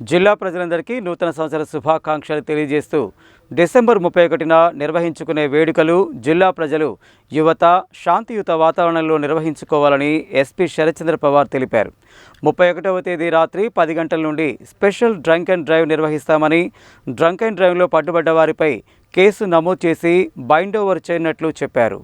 జిల్లా ప్రజలందరికీ నూతన సంవత్సర శుభాకాంక్షలు తెలియజేస్తూ డిసెంబర్ ముప్పై ఒకటిన నిర్వహించుకునే వేడుకలు జిల్లా ప్రజలు యువత శాంతియుత వాతావరణంలో నిర్వహించుకోవాలని ఎస్పీ శరత్చంద్ర పవార్ తెలిపారు. ముప్పై ఒకటవ తేదీ రాత్రి పది గంటల నుండి స్పెషల్ డ్రంక్ అండ్ డ్రైవ్ నిర్వహిస్తామని డ్రంక్ అండ్ డ్రైవ్లో పట్టుబడ్డ వారిపై కేసు నమోదు చేసి బైండ్ ఓవర్ చేయనట్లు చెప్పారు.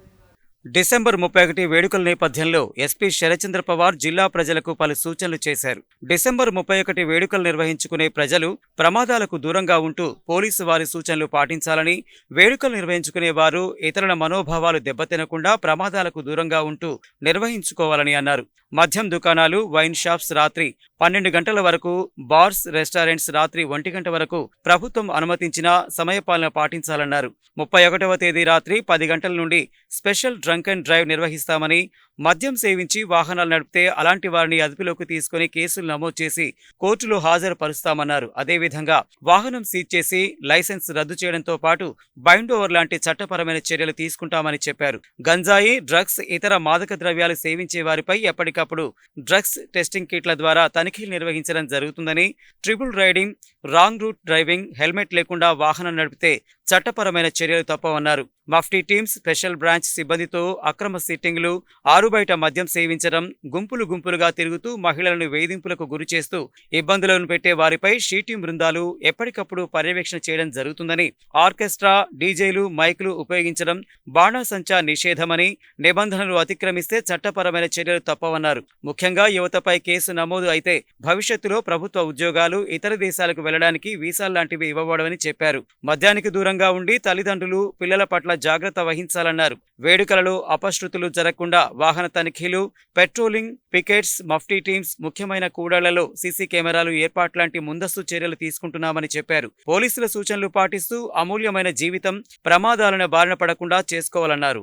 డిసెంబర్ ముప్పై ఒకటి వేడుకల నేపథ్యంలో ఎస్పీ శరచంద్ర పవార్ జిల్లా ప్రజలకు పలు సూచనలు చేశారు. డిసెంబర్ ముప్పై ఒకటి వేడుకలు నిర్వహించుకునే ప్రజలు ప్రమాదాలకు దూరంగా ఉంటూ పోలీసు వారి సూచనలు పాటించాలని వేడుకలు నిర్వహించుకునే వారు ఇతరుల మనోభావాలు దెబ్బతినకుండా ప్రమాదాలకు దూరంగా ఉంటూ నిర్వహించుకోవాలని అన్నారు. మద్యం దుకాణాలు వైన్ షాప్స్ రాత్రి పన్నెండు గంటల వరకు బార్స్ రెస్టారెంట్స్ రాత్రి ఒంటి గంట వరకు ప్రభుత్వం అనుమతించిన సమయపాలన పాటించాలన్నారు. ముప్పై ఒకటవ తేదీ రాత్రి పది గంటల నుండి స్పెషల్ డ్రంక్ అండ్ డ్రైవ్ నిర్వహిస్తామని మద్యం సేవించి వాహనాలు నడిపితే అలాంటి వారిని అదుపులోకి తీసుకుని కేసులు నమోదు చేసి కోర్టులో హాజరుపరుస్తామన్నారు. అదేవిధంగా వాహనం సీజ్ చేసి లైసెన్స్ రద్దు చేయడంతో పాటు బైండ్ ఓవర్ లాంటి చట్టపరమైన చర్యలు తీసుకుంటామని చెప్పారు. గంజాయి డ్రగ్స్ ఇతర మాదక ద్రవ్యాలు సేవించే వారిపై ఎప్పటికప్పుడు డ్రగ్స్ టెస్టింగ్ కిట్ల ద్వారా తనిఖీలు నిర్వహించడం జరుగుతుందని triple riding wrong route driving helmet లేకుండా వాహనం నడిపితే చట్టపరమైన చర్యలు తప్పవన్నారు. మఫ్టీ టీమ్స్ స్పెషల్ బ్రాంచ్ సిబ్బందితో అక్రమ సిట్టింగ్లు ఆరుబయట మద్యం సేవించడం గుంపులు గుంపులుగా తిరుగుతూ మహిళలను వేధింపులకు గురి చేస్తూ ఇబ్బందులను పెట్టే వారిపై షీటింగ్ బృందాలు ఎప్పటికప్పుడు పర్యవేక్షణ చేయడం జరుగుతుందని ఆర్కెస్ట్రా డీజేలు మైకులు ఉపయోగించడం బాణాసంచా నిషేధమని నిబంధనలు అతిక్రమిస్తే చట్టపరమైన చర్యలు తప్పవన్నారు. ముఖ్యంగా యువతపై కేసు నమోదు అయితే భవిష్యత్తులో ప్రభుత్వ ఉద్యోగాలు ఇతర దేశాలకు వెళ్ళడానికి వీసాలు లాంటివి ఇవ్వబడవని చెప్పారు. మద్యానికి దూరంగా ఉండి తల్లిదండ్రులు పిల్లల పట్ల జాగ్రత్త వహించాలన్నారు. వేడుకలలో అపశృతులు జరగకుండా వాహన తనిఖీలు పెట్రోలింగ్ పికెట్స్ మఫ్టీ టీమ్స్ ముఖ్యమైన కూడళ్ళలో సీసీ కెమెరాలు ఏర్పాట్లాంటి ముందస్తు చర్యలు తీసుకుంటున్నామని చెప్పారు. పోలీసుల సూచనలు పాటిస్తూ అమూల్యమైన జీవితం ప్రమాదాలను బారిన పడకుండా చేసుకోవాలన్నారు.